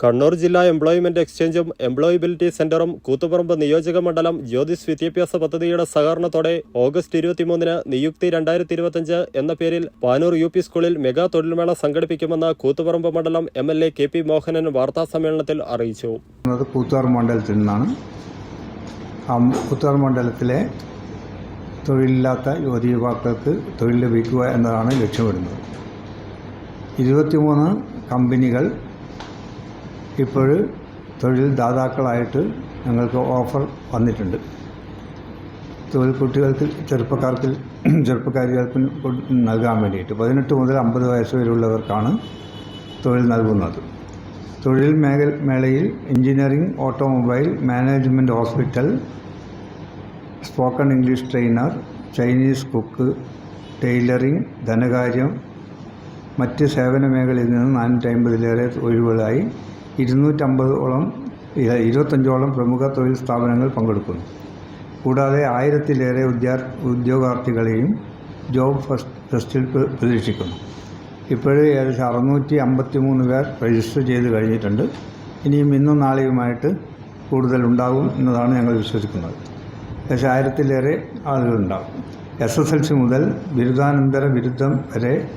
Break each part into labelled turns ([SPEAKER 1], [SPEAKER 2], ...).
[SPEAKER 1] കണ്ണൂർ ജില്ലാ employment എക്സ്ചേഞ്ചും employability സെന്ററും കൂത്തുപറമ്പ് നിയോജക മണ്ഡലം ജ്യോതിസ് വിദ്യാഭ്യാസ പദ്ധതിയുടെ സഹകരണത്തോടെ ഓഗസ്റ്റ് ഇരുപത്തിമൂന്നിന് നിയുക്തി രണ്ടായിരത്തി ഇരുപത്തിയഞ്ച് എന്ന പേരിൽ പാനൂർ യു പി സ്കൂളിൽ മെഗാ തൊഴിൽമേള സംഘടിപ്പിക്കുമെന്ന് കൂത്തുപറമ്പ് മണ്ഡലം M L A K P Mohanan വാർത്താസമ്മേളനത്തിൽ അറിയിച്ചു.
[SPEAKER 2] കൂത്തുപറമ്പ് മണ്ഡലത്തിൽ നിന്നാണ്. കൂത്തുപറമ്പ് മണ്ഡലത്തിലെ തൊഴിലില്ലാത്ത യുവതി യുവാക്കൾക്ക് തൊഴിൽ ലഭിക്കുക എന്നതാണ് ലക്ഷ്യമിടുന്നത്. ഇരുപത്തിമൂന്ന് കമ്പനികൾ ഇപ്പോൾ തൊഴിൽ ദാതാക്കളായിട്ട് ഞങ്ങൾക്ക് ഓഫർ വന്നിട്ടുണ്ട്. തൊഴിൽ കുട്ടികൾക്ക് ചെറുപ്പക്കാർക്ക് ചെറുപ്പക്കാരികൾക്ക് നൽകാൻ വേണ്ടിയിട്ട്. പതിനെട്ട് മുതൽ അമ്പത് വയസ്സ് വരെയുള്ളവർക്കാണ് തൊഴിൽ നൽകുന്നത്. തൊഴിൽ മേഖ മേളയിൽ engineering automobile management hospital spoken English trainer Chinese cook tailoring ധനകാര്യം മറ്റ് സേവന മേഖലയിൽ നിന്ന് നാനൂറ്റി അമ്പതിലേറെ ഒഴിവുകളായി ഇരുന്നൂറ്റമ്പതോളം ഇരുപത്തഞ്ചോളം പ്രമുഖ തൊഴിൽ സ്ഥാപനങ്ങൾ പങ്കെടുക്കുന്നു. കൂടാതെ ആയിരത്തിലേറെ ഉദ്യോഗാർത്ഥികളെയും ജോബ് ഫസ്റ്റ് ഫെസ്റ്റിൽ പ്ര- പ്രതീക്ഷിക്കുന്നു. ഇപ്പോഴേ ഏകദേശം അറുന്നൂറ്റി അമ്പത്തി മൂന്ന് പേർ രജിസ്റ്റർ ചെയ്ത് കഴിഞ്ഞിട്ടുണ്ട്. ഇനിയും ഇന്നും നാളെയുമായിട്ട് കൂടുതൽ ഉണ്ടാകും എന്നതാണ് ഞങ്ങൾ വിശ്വസിക്കുന്നത്. ഏകദേശം ആയിരത്തിലേറെ ആളുകളുണ്ടാകും എസ് എസ് എൽ സി മുതൽ ബിരുദാനന്തര ബിരുദം വരെ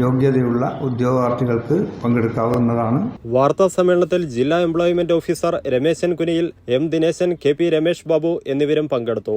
[SPEAKER 2] യോഗ്യതയുള്ള ഉദ്യോഗാർത്ഥികൾക്ക് പങ്കെടുക്കാവുന്നതാണ്.
[SPEAKER 1] വാർത്താ സമ്മേളനത്തിൽ ജില്ലാ employment officer Rameshan Kuniyil M Dineshan K P Ramesh Babu എന്നിവരും പങ്കെടുത്തു.